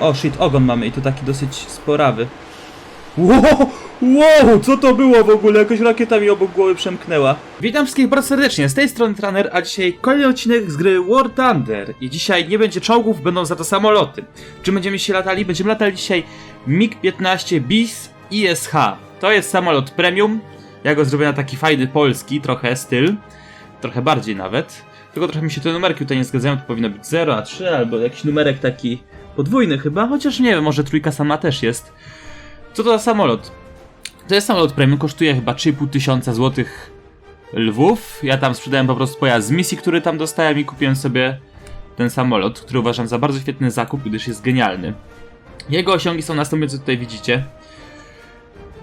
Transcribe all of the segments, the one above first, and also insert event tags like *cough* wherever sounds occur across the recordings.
O shit, ogon mamy i to taki dosyć sporawy. Wow, wow, co to było w ogóle? Jakaś rakieta mi obok głowy przemknęła. Witam wszystkich bardzo serdecznie, z tej strony Traner, a dzisiaj kolejny odcinek z gry War Thunder. I dzisiaj nie będzie czołgów, będą za to samoloty. Czy będziemy się latali? Będziemy latali dzisiaj MiG-15 BIS ISH. To jest samolot premium. Ja go zrobię na taki fajny polski, trochę styl. Trochę bardziej nawet. Tylko trochę mi się te numerki tutaj nie zgadzają, to powinno być 0, a 3, albo jakiś numerek taki podwójny chyba, chociaż nie wiem, może trójka sama też jest. Co to za samolot? To jest samolot premium, kosztuje chyba 3,5 tysiąca złotych lwów. Ja tam sprzedałem po prostu pojazd z misji, który tam dostałem i kupiłem sobie ten samolot, który uważam za bardzo świetny zakup, gdyż jest genialny. Jego osiągi są następujące, tutaj widzicie.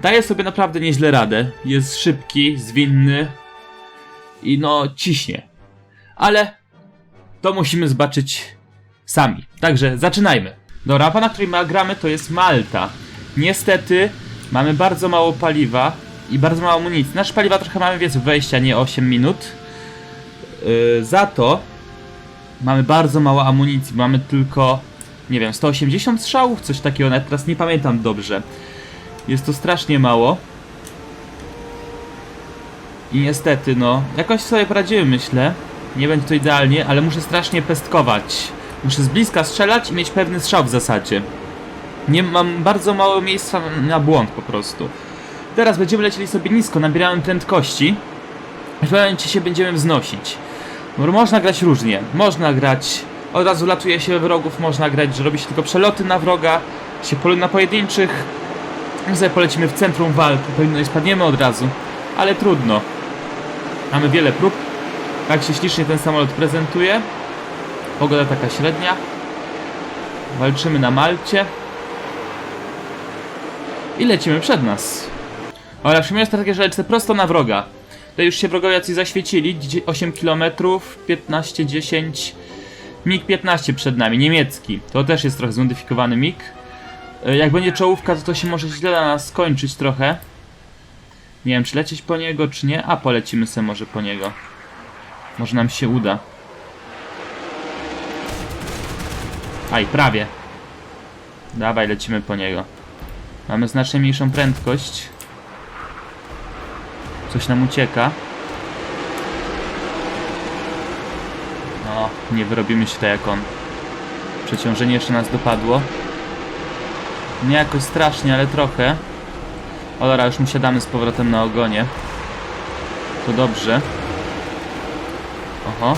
Daje sobie naprawdę nieźle radę. Jest szybki, zwinny i no ciśnie. Ale to musimy zobaczyć sami. Także zaczynajmy. Dobra, mapa, na której gramy to jest Malta. Niestety mamy bardzo mało paliwa i bardzo mało amunicji. Nasze paliwa trochę mamy więcej, wejścia nie 8 minut. Yy, za to mamy bardzo mało amunicji. Mamy tylko, nie wiem, 180 strzałów, coś takiego, nawet teraz nie pamiętam dobrze. Jest to strasznie mało. I niestety, no, jakoś sobie poradzimy, myślę. Nie będzie to idealnie, ale muszę strasznie pestkować. Muszę z bliska strzelać i mieć pewny strzał w zasadzie. Nie mam bardzo mało miejsca na błąd po prostu. Teraz będziemy lecieli sobie nisko, nabieramy prędkości. W momencie się będziemy wznosić. Można grać różnie. Można grać, od razu latuje się wrogów, można grać, że robi się tylko przeloty na wroga, się poluje na pojedynczych. My sobie polecimy w centrum walki, pewno i spadniemy od razu. Ale trudno. Mamy wiele prób. Tak się ślicznie ten samolot prezentuje. Pogoda taka średnia. Walczymy na Malcie. I lecimy przed nas. Oraz przyjmuję strategię, że prosto na wroga. Tutaj już się wrogowie jacyś zaświecili. Dzie- 8 km, 15, 10. MiG-15 przed nami, niemiecki. To też jest trochę zmodyfikowany MiG. E, Jak będzie czołówka, to to się może źle dla nas skończyć trochę. Nie wiem, czy lecieć po niego, czy nie. A, polecimy sobie może po niego. Może nam się uda. Aj, prawie. Dawaj, lecimy po niego. Mamy znacznie mniejszą prędkość. Coś nam ucieka. No, nie wyrobimy się tak jak on. Przeciążenie jeszcze nas dopadło. Nie jakoś strasznie, ale trochę. O dobra, już mu siadamy z powrotem na ogonie. To dobrze. Oho.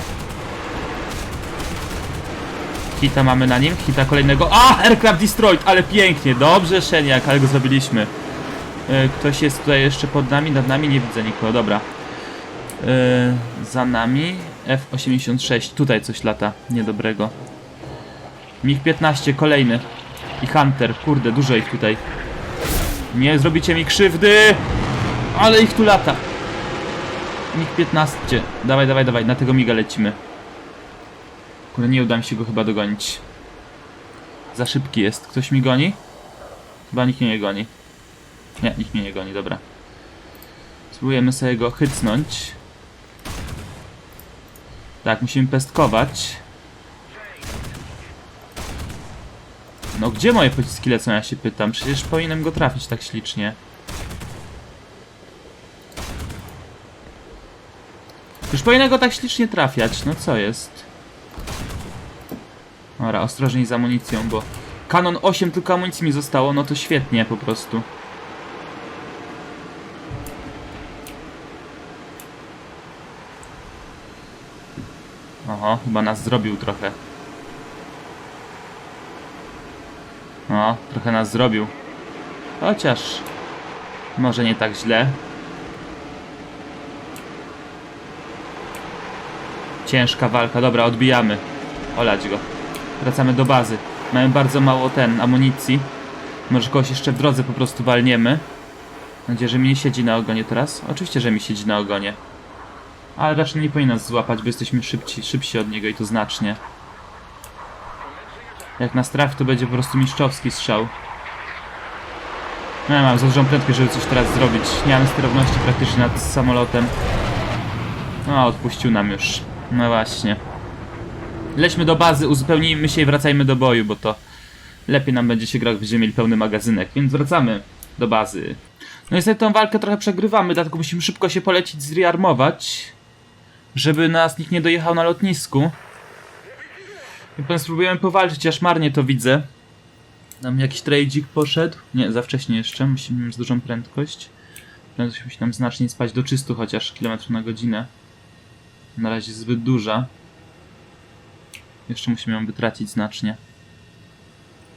Hita mamy na nim, hita kolejnego. A! Aircraft destroyed, ale pięknie. Dobrze, Szeniak, ale go zrobiliśmy. E, Ktoś jest tutaj jeszcze pod nami, nad nami, nie widzę nikogo, dobra. E, za nami F-86, tutaj coś lata niedobrego. MiG-15, kolejny. I Hunter, kurde, dużo ich tutaj. Nie zrobicie mi krzywdy! Ale ich tu lata. MiG-15, dawaj, dawaj, dawaj, na tego miga lecimy. Kurde, nie uda mi się go chyba dogonić. Za szybki jest. Ktoś mi goni? Chyba nikt mnie nie goni. Nie, nikt mnie nie goni, dobra. Spróbujemy sobie go chycnąć. Tak, musimy pestkować. No gdzie moje pociski lecą, ja się pytam? Przecież powinienem go trafić tak ślicznie. Już powinien go tak ślicznie trafiać, no co jest? Dobra, ostrożniej z amunicją, bo kanon 8 tylko amunicji mi zostało, no to świetnie po prostu. Oho, chyba nas zrobił trochę. O, trochę nas zrobił. Chociaż może nie tak źle. Ciężka walka, dobra, odbijamy. Olać go. Wracamy do bazy. Mamy bardzo mało ten amunicji. Może kogoś jeszcze w drodze po prostu walniemy. Mam nadzieję, że mi nie siedzi na ogonie teraz. Oczywiście, że mi siedzi na ogonie. Ale raczej nie powinien nas złapać, bo jesteśmy szybci, szybsi od niego i to znacznie. Jak nas trafi, to będzie po prostu mistrzowski strzał. No ja mam za dużą prędkość, żeby coś teraz zrobić. Nie mamy sterowności praktycznie nad samolotem. No, odpuścił nam już. No właśnie. Lećmy do bazy, uzupełnijmy się i wracajmy do boju, bo to lepiej nam będzie się grać, będziemy mieli pełny magazynek, więc wracamy do bazy. No niestety tą walkę trochę przegrywamy, dlatego musimy szybko się polecić, zrearmować, żeby nas nikt nie dojechał na lotnisku. I potem spróbujemy powalczyć, aż marnie to widzę. Nam jakiś tradezik poszedł. Nie, za wcześnie jeszcze, musimy mieć dużą prędkość. Prędkość musi nam znacznie spać do 300 chociaż km na godzinę. Na razie zbyt duża. Jeszcze musimy ją wytracić znacznie.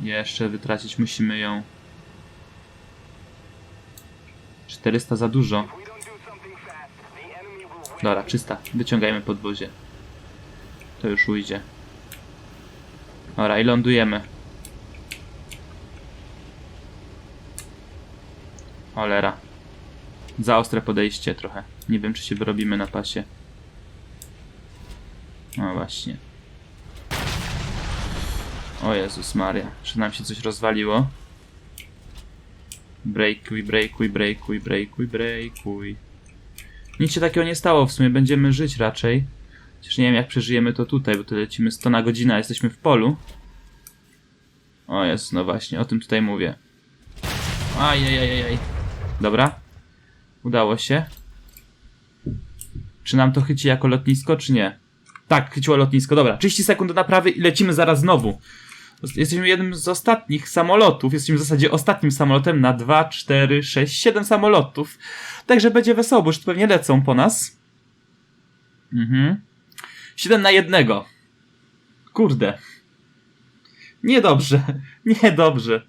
Jeszcze wytracić musimy ją. 400 za dużo. Dobra, 300. Wyciągajmy podwozie. To już ujdzie. Dobra, i lądujemy. Cholera. Za ostre podejście trochę. Nie wiem, czy się wyrobimy na pasie. No właśnie. O Jezus Maria. Czy nam się coś rozwaliło? Breakuj, breakuj, breakuj, breakuj, breakuj. Nic się takiego nie stało, w sumie będziemy żyć raczej. Chociaż nie wiem jak przeżyjemy to tutaj, bo tu lecimy 100 na godzinę, a jesteśmy w polu. O jest, no właśnie, o tym tutaj mówię. Ajajajajaj. Dobra. Udało się. Czy nam to chyci jako lotnisko, czy nie? Tak, chyciło lotnisko. Dobra, 30 sekund do naprawy i lecimy zaraz znowu. Jesteśmy jednym z ostatnich samolotów. Jesteśmy w zasadzie ostatnim samolotem na 2, 4, 6, 7 samolotów. Także będzie wesoło, bo już pewnie lecą po nas. Mhm. 7 na jednego. Kurde. Niedobrze. *laughs* Niedobrze.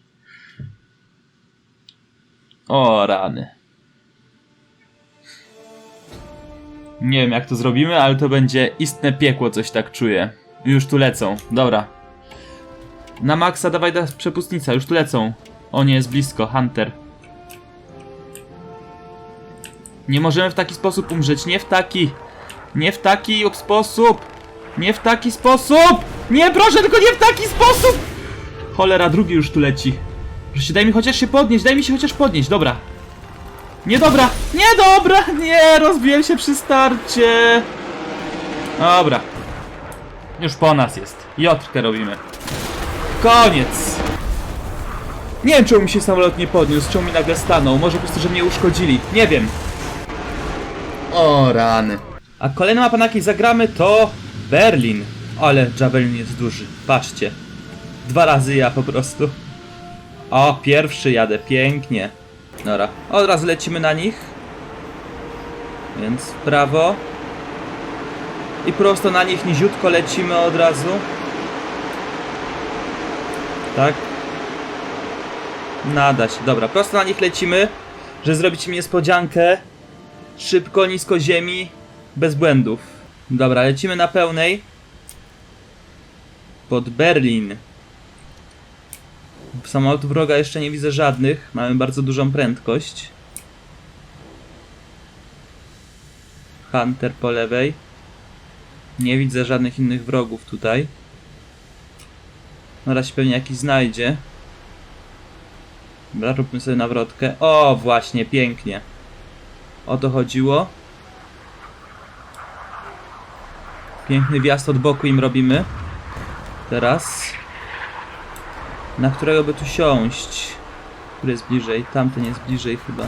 O rany. Nie wiem jak to zrobimy, ale to będzie istne piekło, coś tak czuję. Już tu lecą. Dobra. Na maksa dawaj da przepustnica, już tu lecą. O nie, jest blisko, Hunter. Nie możemy w taki sposób umrzeć, nie w taki. Nie w taki sposób. Nie w taki sposób. Nie, proszę, tylko nie w taki sposób. Cholera, drugi już tu leci. Proszę, daj mi chociaż się podnieść, daj mi się chociaż podnieść, dobra. Nie dobra, nie dobra, *laughs* nie, rozbiłem się przy starcie. Dobra. Już po nas jest. Jotrkę robimy. Koniec. Nie wiem, czemu mi się samolot nie podniósł, czemu mi nagle stanął. Może po prostu, że mnie uszkodzili. Nie wiem. O rany. A kolejna mapa, na jakiej zagramy, to Berlin. Ale Javelin jest duży. Patrzcie. Dwa razy ja po prostu. O, pierwszy jadę, pięknie. Dobra, od razu lecimy na nich. Więc w prawo. I prosto na nich niziutko lecimy od razu. Tak. Nada się. Dobra, prosto na nich lecimy, żeby zrobić im niespodziankę. Szybko, nisko ziemi, bez błędów. Dobra, lecimy na pełnej. Pod Berlin. Samolotów wroga jeszcze nie widzę żadnych. Mamy bardzo dużą prędkość. Hunter po lewej. Nie widzę żadnych innych wrogów tutaj. Na razie pewnie jakiś znajdzie. Dobra, róbmy sobie nawrotkę. O, właśnie, pięknie. O to chodziło. Piękny wjazd od boku im robimy. Teraz. Na którego by tu siąść? Który jest bliżej? Tamten jest bliżej chyba.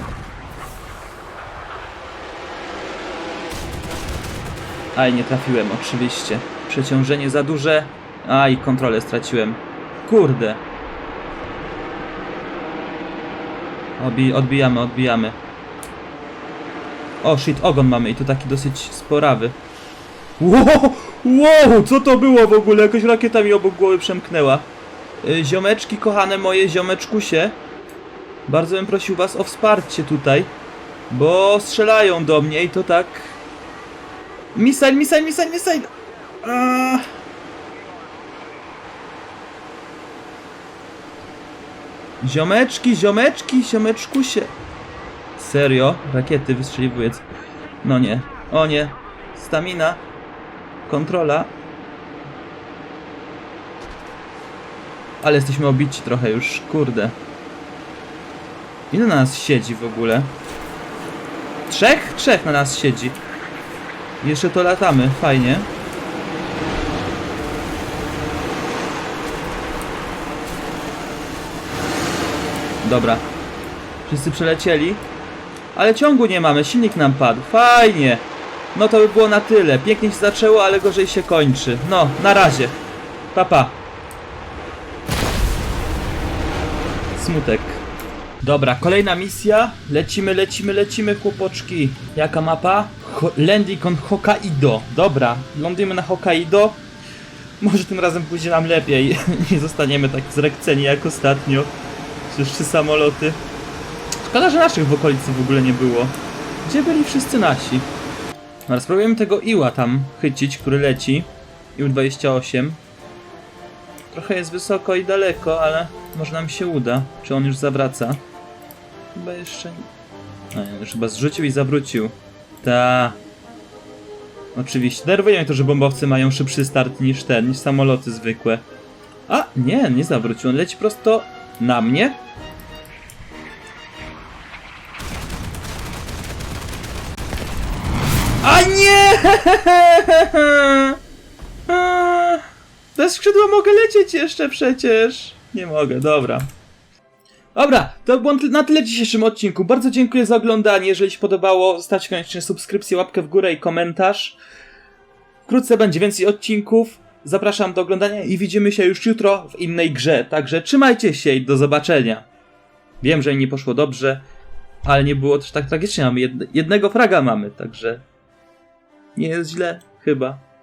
Aj, nie trafiłem, oczywiście. Przeciążenie za duże. Aj, kontrolę straciłem. Kurde. Odbi odbijamy, odbijamy. O, shit, ogon mamy i to taki dosyć sporawy. Wow, wow, co to było w ogóle? Jakaś rakieta mi obok głowy przemknęła. Y, Ziomeczki, kochane moje ziomeczkusie. Bardzo bym prosił was o wsparcie tutaj. Bo strzelają do mnie i to tak... Missile, missile, missile! Aaaa. Ziomeczki, ziomeczki, ziomeczkusie. Serio? Rakiety wystrzeliwuję. No nie. O nie. Stamina. Kontrola. Ale jesteśmy obici trochę już, kurde. Ile na nas siedzi w ogóle? Trzech? Trzech na nas siedzi. Jeszcze to latamy, fajnie. Dobra. Wszyscy przelecieli. Ale ciągu nie mamy, silnik nam padł. Fajnie. No to by było na tyle. Pięknie się zaczęło, ale gorzej się kończy. No, na razie. Papa. Pa. Smutek. Dobra, kolejna misja. Lecimy, lecimy, lecimy, chłopoczki. Jaka mapa? Ho landing on Hokkaido. Dobra, lądujemy na Hokkaido. Może tym razem pójdzie nam lepiej. *laughs* Nie zostaniemy tak zrekceni jak ostatnio. Przecież trzy samoloty. Szkoda, że naszych w okolicy w ogóle nie było. Gdzie byli wszyscy nasi? Dobra, spróbujemy tego Iła tam chycić, który leci. Ił-28. Trochę jest wysoko i daleko, ale może nam się uda. Czy on już zawraca? Chyba jeszcze nie. Nie, już chyba zrzucił i zawrócił. Ta. Oczywiście. Denerwuje mnie to, że bombowcy mają szybszy start niż ten, niż samoloty zwykłe. A, nie, nie zawrócił. On leci prosto na mnie. *laughs* Bez skrzydła mogę lecieć jeszcze przecież. Nie mogę, dobra. Dobra, to było na tyle w dzisiejszym odcinku. Bardzo dziękuję za oglądanie. Jeżeli się podobało, zostawcie koniecznie subskrypcję, łapkę w górę i komentarz. Wkrótce będzie więcej odcinków. Zapraszam do oglądania i widzimy się już jutro w innej grze. Także trzymajcie się i do zobaczenia. Wiem, że nie poszło dobrze, ale nie było też tak tragicznie. Mamy jed jednego fraga mamy, także nie jest źle, chyba.